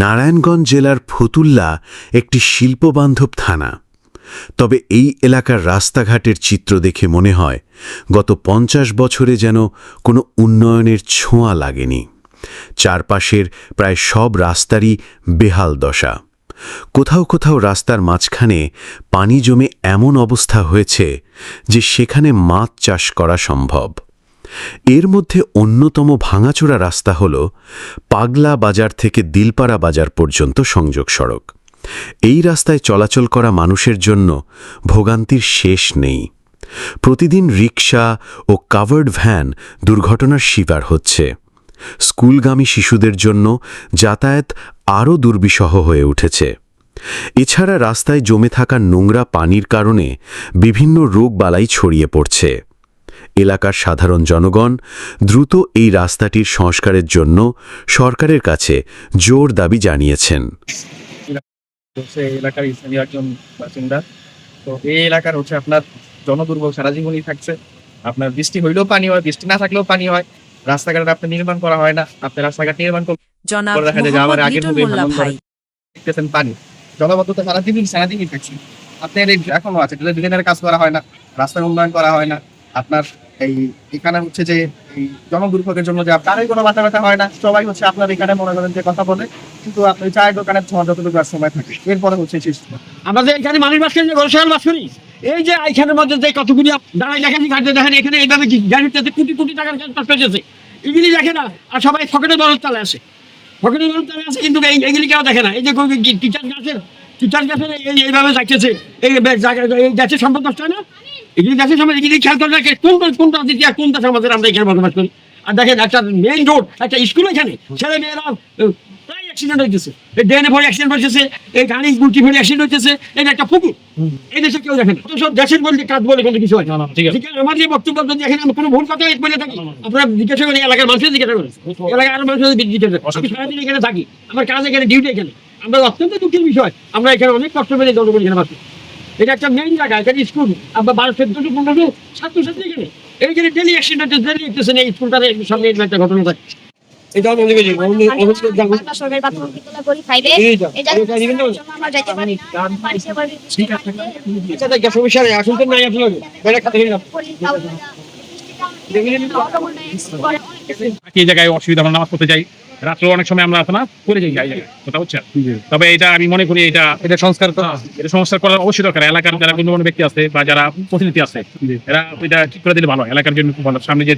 নারায়ণগঞ্জ জেলার ফতুল্লা একটি শিল্পবান্ধব থানা। তবে এই এলাকার রাস্তাঘাটের চিত্র দেখে মনে হয়, গত পঞ্চাশ বছরে যেন কোনো উন্নয়নের ছোঁয়া লাগেনি। চারপাশের প্রায় সব রাস্তারই বেহাল দশা। কোথাও কোথাও রাস্তার মাঝখানে পানি জমে এমন অবস্থা হয়েছে যে সেখানে মাছ চাষ করা সম্ভব। এর মধ্যে অন্যতম ভাঙাচোরা রাস্তা হল পাগলা বাজার থেকে দিলপাড়া বাজার পর্যন্ত সংযোগ সড়ক। এই রাস্তায় চলাচল করা মানুষের জন্য ভোগান্তির শেষ নেই। প্রতিদিন রিকশা ও কাভার্ড ভ্যান দুর্ঘটনার শিকার হচ্ছে। স্কুলগামী শিশুদের জন্য যাতায়াত আরও দুর্বিষহ হয়ে উঠেছে। এছাড়া রাস্তায় জমে থাকা নোংরা পানির কারণে বিভিন্ন রোগবালাই ছড়িয়ে পড়ছে। এলাকার সাধারণ জনগণ দ্রুত এই রাস্তাটির সংস্কারের জন্য সরকারের কাছে জোর দাবি জানিয়েছেন। এলাকার স্থানীয় একজন বাসিন্দা। তো এই এলাকার হচ্ছে আপনার জনদুর্ভোগ সারা জীবনই থাকছে। আপনার বৃষ্টি হইলেও পানি হয় বৃষ্টি না থাকলেও পানি হয়। রাস্তাঘাট আপনার নির্মাণ করা হয় না আপনি রাস্তাঘাট নির্মাণ করে দেখা যায় মোহাম্মদ আগের দেখতেছেন পানি। জলবদ্ধতা সারাদিনই সারাদিনই থাকছে। আপনার এখনও আছে ড্রেনের কাজ করা হয় না রাস্তার উন্নয়ন করা হয় না আপনার এই এখানে হচ্ছে যে এই জনদুর্ভোগের জন্য যে আপনারই কোনো মাথা ব্যথা হয় না সবাই হচ্ছে আপনার এখানে মনে করেন যে কথা বলে কিন্তু আপনি চায়ের দোকানে তোমার যতটুকু আর সময় থাকে এরপরে হচ্ছে শেষ আমাদের এখানে মানুষ বাস করি গরসাল বাস করি এই যে এখানের মধ্যে যে কতগুলি দাঁড়াই দেখেন ঘাটে দেখেন এখানে এইভাবে গাড়িতে কোটি কোটি টাকার কাজ পাস করেছে এগুলি দেখে না আর সবাই ফকেটের দলের তালে আসে ফকেটের দলের তালে আসে কিন্তু এই- এগুলি কেউ দেখে না এই যে টিচার গাছের টিচার গাছের এই এইভাবে যাইতেছে জায়গা- এই গাছের সম্পদ নষ্ট হয় না এগুলি গাছের সম্পদ এগুলি খেয়াল করে রাখে কোনটা দিতে আর কোনটা সমাজের আমরা এখানে বসবাস করি। আর দেখেন একটা মেইন রোড একটা স্কুল এখানে। ছেলে মেয়েরা প্রায় অ্যাক্সিডেন্ট হইতেছে। এই ড্রেনে পরে অ্যাক্সিডেন্ট এই গাড়ি ফেলে অ্যাক্সিডেন্ট এটা একটা পুকুর এই দেশে কেউ দেখেন তো সব দেশের বলতে কাজ বলে কোনো কিছু হয় না। ঠিক আছে। আমার যে বক্তব্য যদি আমি কোনো ভুল কথা বলে থাকি আপনারা জিজ্ঞাসা করেন এলাকার মানুষের জিজ্ঞাসা করেন এলাকার মানুষের জিজ্ঞাসা করেন সারাদিন এখানে থাকি। আমার কাজ এখানে ডিউটি এখানে। আমরা অত্যন্ত দুঃখের বিষয়। আমরা এখানে অনেক কষ্ট পেলে জনগণ এখানে বাঁচি এটা একটা মেইন জায়গা এখানে স্কুল আমরা ছাত্রছাত্রী এখানে। এইখানে ডেলি অ্যাক্সিডেন্ট ডেলি দেখতেছেন এই স্কুলটার সামনে এরকম একটা ঘটনা থাকে এটা আমি সরকারি প্রাথমিক বিদ্যালয় করি ফাইভে আমরা যাইতে পারি আসুন তো নাই আপনার খাতে গেলাম এই জায়গায় অসুবিধা আমরা নামাজ পড়তে যাই। রাত্রে অনেক সময় আমরা না করে যাই কথা হচ্ছে? তবে এটা আমি মনে করি এটা এটা সংস্কার করা এটা সংস্কার করা অবশ্যই দরকার। এলাকার যারা গণ্যমান্য ব্যক্তি আছে বা যারা প্রতিনিধি আছে এরা এটা ঠিক করে দিলে ভালো এলাকার জন্য খুব ভালো। সামনে যে